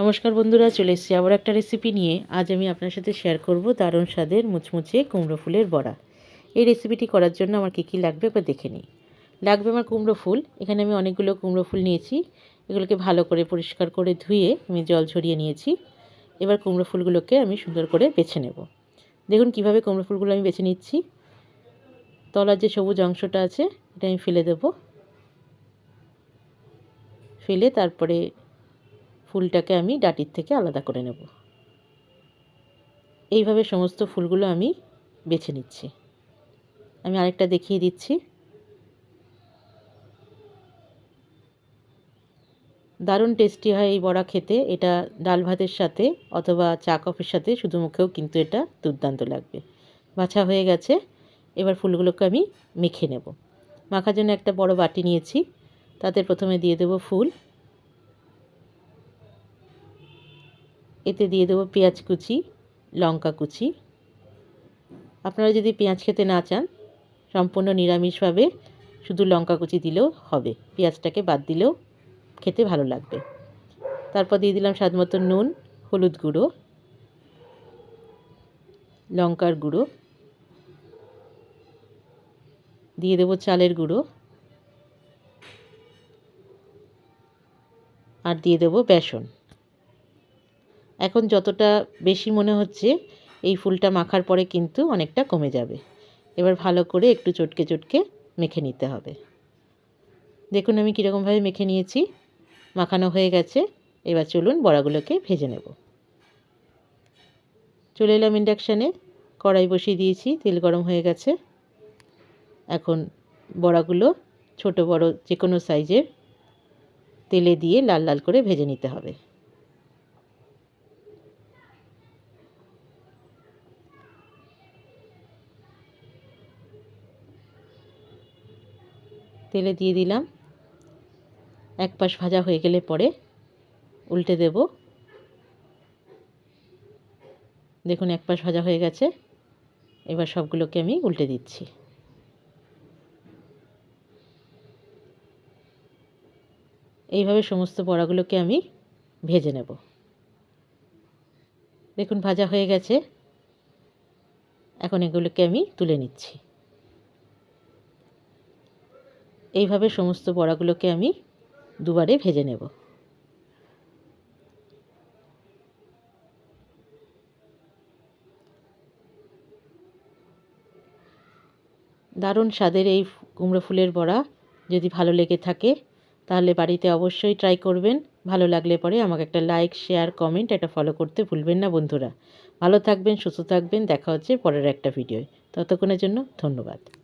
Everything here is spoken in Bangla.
নমস্কার বন্ধুরা, চলে এসেছি আবার একটা রেসিপি নিয়ে। আজ আমি আপনার সাথে শেয়ার করব দারুণ স্বাদের মুচমুচে কুমড়ো ফুলের বড়া। এই রেসিপিটি করার জন্য আমার কী কী লাগবে একবার দেখে নিই। লাগবে আমার কুমড়ো ফুল। এখানে আমি অনেকগুলো কুমড়ো ফুল নিয়েছি। এগুলোকে ভালো করে পরিষ্কার করে ধুয়ে আমি জল ছড়িয়ে নিয়েছি। এবার কুমড়ো ফুলগুলোকে আমি সুন্দর করে বেছে নেব। দেখুন কীভাবে কুমড়ো ফুলগুলো আমি বেছে নিচ্ছি। তলার যে সবুজ অংশটা আছে, এটা আমি ফেলে দেব। ফেলে তারপরে ফুলটাকে আমি ডাটির থেকে আলাদা করে নেব। এইভাবে সমস্ত ফুলগুলো আমি বেছে নিচ্ছি। আমি আরেকটা দেখিয়ে দিচ্ছি। দারুণ টেস্টি হয় এই বড়া খেতে। এটা ডাল ভাতের সাথে অথবা চা কফির সাথে শুধু মুখেও কিন্তু এটা দুর্দান্ত লাগবে। বাছা হয়ে গেছে। এবার ফুলগুলোকে আমি মেখে নেব। মাখার জন্য একটা বড় বাটি নিয়েছি। তাতে প্রথমে দিয়ে দেবো ফুল। এতে দিয়ে দেবো পেঁয়াজ কুচি, লঙ্কা কুচি। আপনারা যদি পেঁয়াজ খেতে না চান, সম্পূর্ণ নিরামিষভাবে শুধু লঙ্কা কুচি দিলেও হবে। পেঁয়াজটাকে বাদ দিলেও খেতে ভালো লাগবে। তারপর দিয়ে দিলাম স্বাদ মতো নুন, হলুদ গুঁড়ো, লঙ্কার গুঁড়ো। দিয়ে দেবো চালের গুঁড়ো। আর দিয়ে দেবো বেসন। এখন যতটা বেশি মনে হচ্ছে, এই ফুলটা মাখার পরে কিন্তু অনেকটা কমে যাবে। এবার ভালো করে একটু চটকে চটকে মেখে নিতে হবে। দেখুন আমি কীরকমভাবে মেখে নিয়েছি। মাখানো হয়ে গেছে। এবার চলুন বড়াগুলোকে ভেজে নেব। চলে এলাম ইন্ডাকশানে। কড়াই বসিয়ে দিয়েছি। তেল গরম হয়ে গেছে। এখন বড়াগুলো ছোট বড় যে কোনো সাইজের তেলে দিয়ে লাল লাল করে ভেজে নিতে হবে। তেলে দিয়ে দিলাম। এক পাশ ভাজা হয়ে গেলে পরে উল্টে দেব। দেখুন এক পাশ ভাজা হয়ে গেছে। এবার সবগুলোকে আমি উল্টে দিচ্ছি। এইভাবে সমস্ত বড়াগুলোকে আমি ভেজে নেব। দেখুন ভাজা হয়ে গেছে। এখন এগুলোকে আমি তুলে নিচ্ছি। এইভাবে সমস্ত বড়াগুলোকে আমি দুবারে ভেজে নেব। দারুণ স্বাদের এই কুমড়ো ফুলের বড়া। যদি ভালো লেগে থাকে, তাহলে বাড়িতে অবশ্যই ট্রাই করবেন। ভালো লাগলে পরে আমাকে একটা লাইক শেয়ার কমেন্ট এটা ফলো করতে ভুলবেন না বন্ধুরা। ভালো থাকবেন, সুস্থ থাকবেন। দেখা হচ্ছে পরের একটা ভিডিওয় ততক্ষণের জন্য ধন্যবাদ।